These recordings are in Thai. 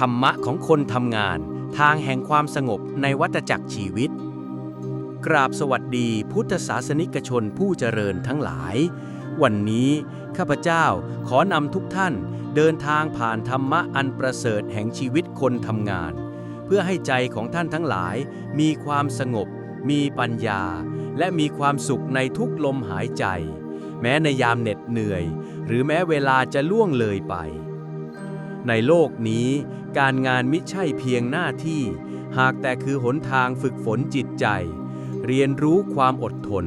ธรรมะของคนทำงาน ทางแห่งความสงบในวัฏจักรชีวิต กราบสวัสดีพุทธศาสนิกชนผู้เจริญทั้งหลาย วันนี้ข้าพเจ้าขอนำทุกท่านเดินทางผ่านธรรมะอันประเสริฐแห่งชีวิตคนทำงาน เพื่อให้ใจของท่านทั้งหลาย มีความสงบ มีปัญญา และมีความสุขในทุกลมหายใจ แม้ในยามเหน็ดเหนื่อย หรือแม้เวลาจะล่วงเลยไป ในโลกนี้ การงานมิใช่เพียงหน้าที่ หากแต่คือหนทางฝึกฝนจิตใจ เรียนรู้ความอดทน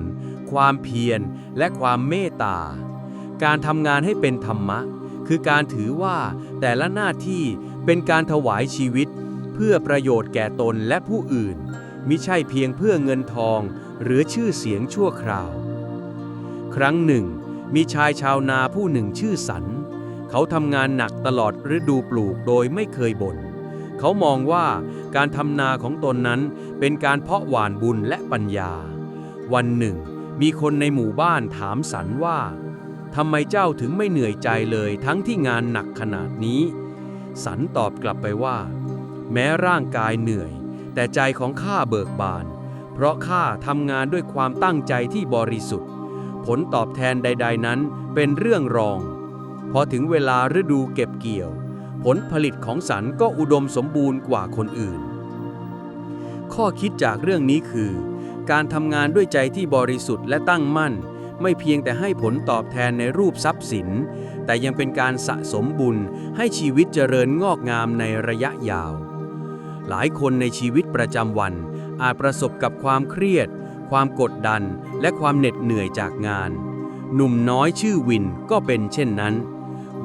ความเพียร และความเมตตา การทำงานให้เป็นธรรมะ คือการถือว่าแต่ละหน้าที่เป็นการถวายชีวิต เพื่อประโยชน์แก่ตนและผู้อื่น มิใช่เพียงเพื่อเงินทอง หรือชื่อเสียงชั่วคราว ครั้งหนึ่ง มีชายชาวนาผู้หนึ่งชื่อสันเขาทำงานหนักตลอดฤดูปลูกโดยไม่เคยบน่น เขามองว่าการทำนาของตนนั้นเป็นการเพาะหว่านบุญและปัญญา วันหนึ่ง มีคนในหมู่บ้านถามสันว่าทำไมเจ้าถึงไม่เหนื่อยใจเลยทั้งที่งานหนักขนาดนี้ สันตอบกลับไปว่า แม้ร่างกายเหนื่อย แต่ใจของข้าเบิกบาน เพราะข้าทำงานด้วยความตั้งใจที่บริสุทธิ์ ผลตอบแทนใด ๆนั้นเป็นเรื่องรอง พอถึงเวลาฤดูเก็บเกี่ยว ผลผลิตของสันก็อุดมสมบูรณ์กว่าคนอื่น ข้อคิดจากเรื่องนี้คือ การทำงานด้วยใจที่บริสุทธิ์และตั้งมั่น ไม่เพียงแต่ให้ผลตอบแทนในรูปทรัพย์สิน แต่ยังเป็นการสะสมบุญให้ชีวิตเจริญงอกงามในระยะยาว หลายคนในชีวิตประจำวัน อาจประสบกับความเครียด ความกดดัน และความเหน็ดเหนื่อยจากงานหนุ่มน้อยชื่อวินก็เป็นเช่นนั้น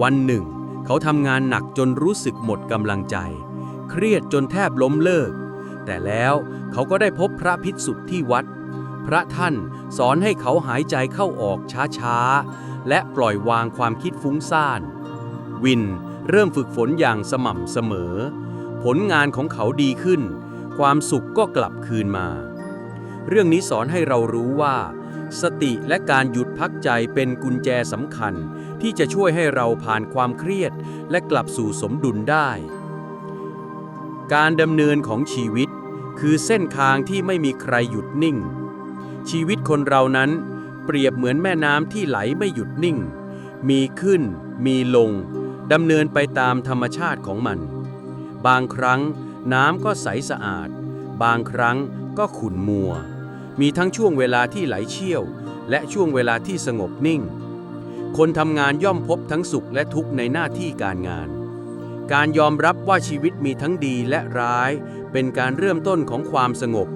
วันหนึ่ง เขาทำงานหนักจนรู้สึกหมดกำลังใจ เครียดจนแทบล้มเลิก แต่แล้วเขาก็ได้พบพระภิกษุที่วัด พระท่านสอนให้เขาหายใจเข้าออกช้าๆ และปล่อยวางความคิดฟุ้งซ่าน วินเริ่มฝึกฝนอย่างสม่ำเสมอ ผลงานของเขาดีขึ้น ความสุขก็กลับคืนมา เรื่องนี้สอนให้เรารู้ว่า สติและการหยุดพักใจเป็นกุญแจสำคัญ ที่จะช่วยให้เราผ่านความเครียด และกลับสู่สมดุลได้ การดำเนินของชีวิต คือเส้นทางที่ไม่มีใครหยุดนิ่ง ชีวิตคนเรานั้น เปรียบเหมือนแม่น้ำที่ไหลไม่หยุดนิ่ง มีขึ้น มีลงดำเนินไปตามธรรมชาติของมัน บางครั้งน้ำก็ใสสะอาด บางครั้งก็ขุ่นมัว มีทั้งช่วงเวลาที่ไหลเชี่ยว และช่วงเวลาที่สงบนิ่ง คนทำงานย่อมพบทั้งสุขและทุกข์ในหน้าที่การงาน การยอมรับว่าชีวิตมีทั้งดีและร้าย เป็นการเริ่มต้นของความสงบ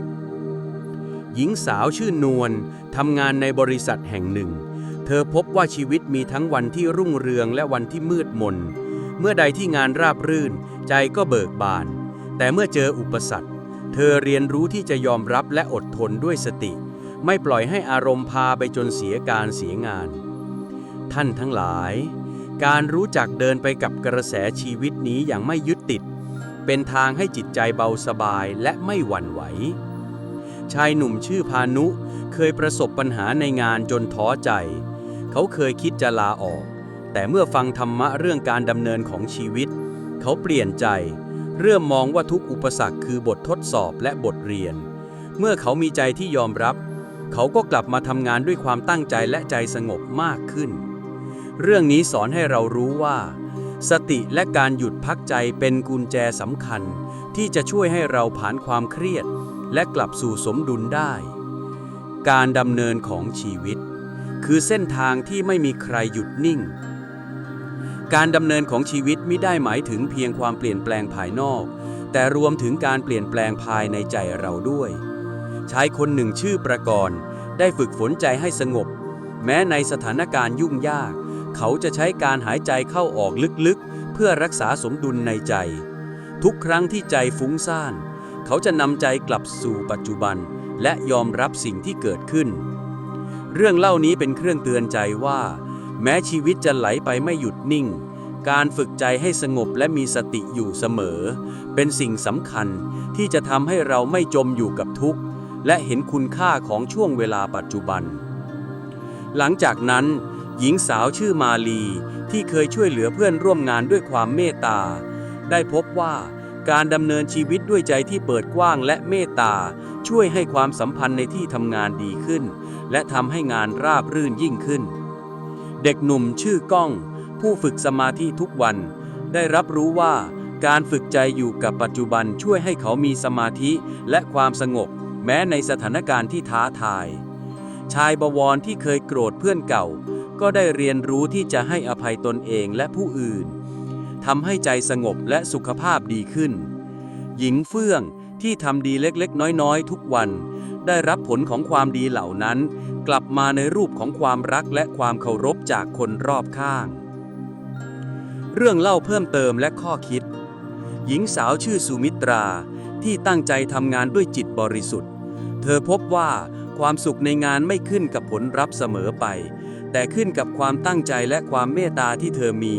หญิงสาวชื่อนวลทำงานในบริษัทแห่งหนึ่ง เธอพบว่าชีวิตมีทั้งวันที่รุ่งเรืองและวันที่มืดมน เมื่อใดที่งานราบรื่น ใจก็เบิกบาน แต่เมื่อเจออุปสรรค เธอเรียนรู้ที่จะยอมรับและอดทนด้วยสติ ไม่ปล่อยให้อารมณ์พาไปจนเสียการเสียงาน ท่านทั้งหลาย การรู้จักเดินไปกับกระแสชีวิตนี้อย่างไม่ยึดติด เป็นทางให้จิตใจเบาสบายและไม่หวั่นไหว ชายหนุ่มชื่อพานุเคยประสบปัญหาในงานจนท้อใจ เขาเคยคิดจะลาออก แต่เมื่อฟังธรรมะเรื่องการดำเนินของชีวิต เขาเปลี่ยนใจ เริ่มมองว่าทุกอุปสรรคคือบททดสอบและบทเรียน เมื่อเขามีใจที่ยอมรับ เขาก็กลับมาทำงานด้วยความตั้งใจและใจสงบมากขึ้น เรื่องนี้สอนให้เรารู้ว่า สติและการหยุดพักใจเป็นกุญแจสำคัญ ที่จะช่วยให้เราผ่านความเครียด และกลับสู่สมดุลได้ การดำเนินของชีวิต คือเส้นทางที่ไม่มีใครหยุดนิ่ง การดำเนินของชีวิตไม่ได้หมายถึงเพียงความเปลี่ยนแปลงภายนอก แต่รวมถึงการเปลี่ยนแปลงภายในใจเราด้วย ชายคนหนึ่งชื่อประกรณ์ได้ฝึกฝนใจให้สงบ แม้ในสถานการณ์ยุ่งยาก เขาจะใช้การหายใจเข้าออกลึกๆ เพื่อรักษาสมดุลในใจ ทุกครั้งที่ใจฟุ้งซ่าน เขาจะนำใจกลับสู่ปัจจุบัน และยอมรับสิ่งที่เกิดขึ้น เรื่องเล่านี้เป็นเครื่องเตือนใจว่า แม้ชีวิตจะไหลไปไม่หยุดนิ่ง การฝึกใจให้สงบและมีสติอยู่เสมอ เป็นสิ่งสำคัญที่จะทำให้เราไม่จมอยู่กับทุกข์ และเห็นคุณค่าของช่วงเวลาปัจจุบัน หลังจากนั้น หญิงสาวชื่อมาลีที่เคยช่วยเหลือเพื่อนร่วมงานด้วยความเมตตา ได้พบว่าการดำเนินชีวิตด้วยใจที่เปิดกว้างและเมตตา ช่วยให้ความสัมพันธ์ในที่ทำงานดีขึ้น และทำให้งานราบรื่นยิ่งขึ้น เด็กหนุ่มชื่อก้อง ผู้ฝึกสมาธิทุกวัน ได้รับรู้ว่าการฝึกใจอยู่กับปัจจุบันช่วยให้เขามีสมาธิและความสงบ แม้ในสถานการณ์ที่ท้าทาย ชายบวรที่เคยโกรธเพื่อนเก่า ก็ได้เรียนรู้ที่จะให้อภัยตนเองและผู้อื่นทำให้ใจสงบและสุขภาพดีขึ้น หญิงเฟื่องที่ทำดีเล็กๆ น้อยๆ ทุกวัน ได้รับผลของความดีเหล่านั้น กลับมาในรูปของความรักและความเคารพจากคนรอบข้าง เรื่องเล่าเพิ่มเติมและข้อคิด หญิงสาวชื่อสุมิตราที่ตั้งใจทำงานด้วยจิตบริสุทธิ์ เธอพบว่าความสุขในงานไม่ขึ้นกับผลลัพธ์เสมอไป แต่ขึ้นกับความตั้งใจและความเมตตาที่เธอมี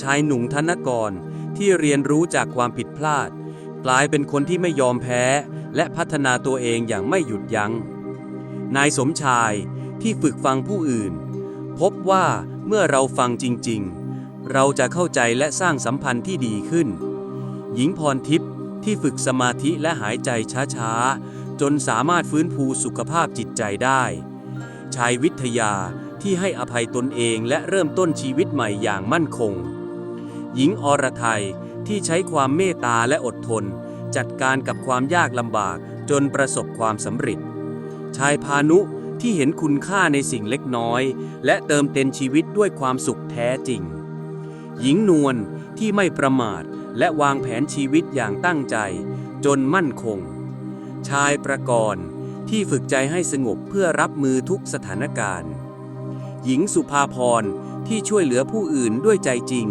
ชายหนุ่มธนกรที่เรียนรู้จากความผิดพลาด กลายเป็นคนที่ไม่ยอมแพ้ และพัฒนาตัวเองอย่างไม่หยุดยัง้ง นายสมชายที่ฝึกฟังผู้อื่น พบว่าเมื่อเราฟังจริง ๆ เราจะเข้าใจและสร้างสัมพันธ์ที่ดีขึ้น หญิงพรทิพย์ที่ฝึกสมาธิและหายใจช้าๆ จนสามารถฟื้นฟูสุขภาพจิตใจได้ ชายวิทยาที่ให้อภัยตนเองและเริ่มต้นชีวิตใหม่อย่างมั่นคง หญิงอรไทยที่ใช้ความเมตตาและอดทน จัดการกับความยากลำบากจนประสบความสำเร็จ ชายพานุที่เห็นคุณค่าในสิ่งเล็กน้อย และเติมเต็มชีวิตด้วยความสุขแท้จริง หญิงนวลที่ไม่ประมาทและวางแผนชีวิตอย่างตั้งใจ จนมั่นคง ชายประกรณ์ที่ฝึกใจให้สงบเพื่อรับมือทุกสถานการณ์ หญิงสุภาพรที่ช่วยเหลือผู้อื่นด้วยใจจริง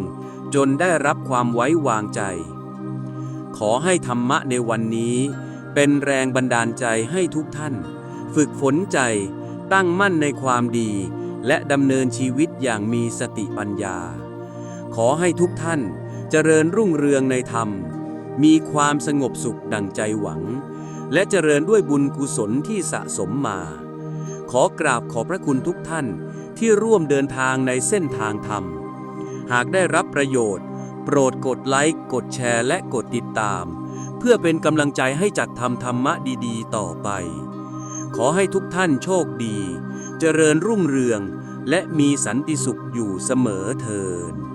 จนได้รับความไว้วางใจ ขอให้ธรรมะในวันนี้ เป็นแรงบันดาลใจให้ทุกท่าน ฝึกฝนใจ ตั้งมั่นในความดี และดำเนินชีวิตอย่างมีสติปัญญา ขอให้ทุกท่านเจริญรุ่งเรืองในธรรม มีความสงบสุขดังใจหวัง และเจริญด้วยบุญกุศลที่สะสมมา ขอกราบขอบพระคุณทุกท่านที่ร่วมเดินทางในเส้นทางธรรม หากได้รับประโยชน์ โปรดกดไลค์ กดแชร์ และกดติดตาม เพื่อเป็นกำลังใจให้จัดทำธรรมะดี ๆ ต่อไป อให้ทุกท่านโชคดี เจริญรุ่งเรือง และมีสันติสุขอยู่เสมอเทิน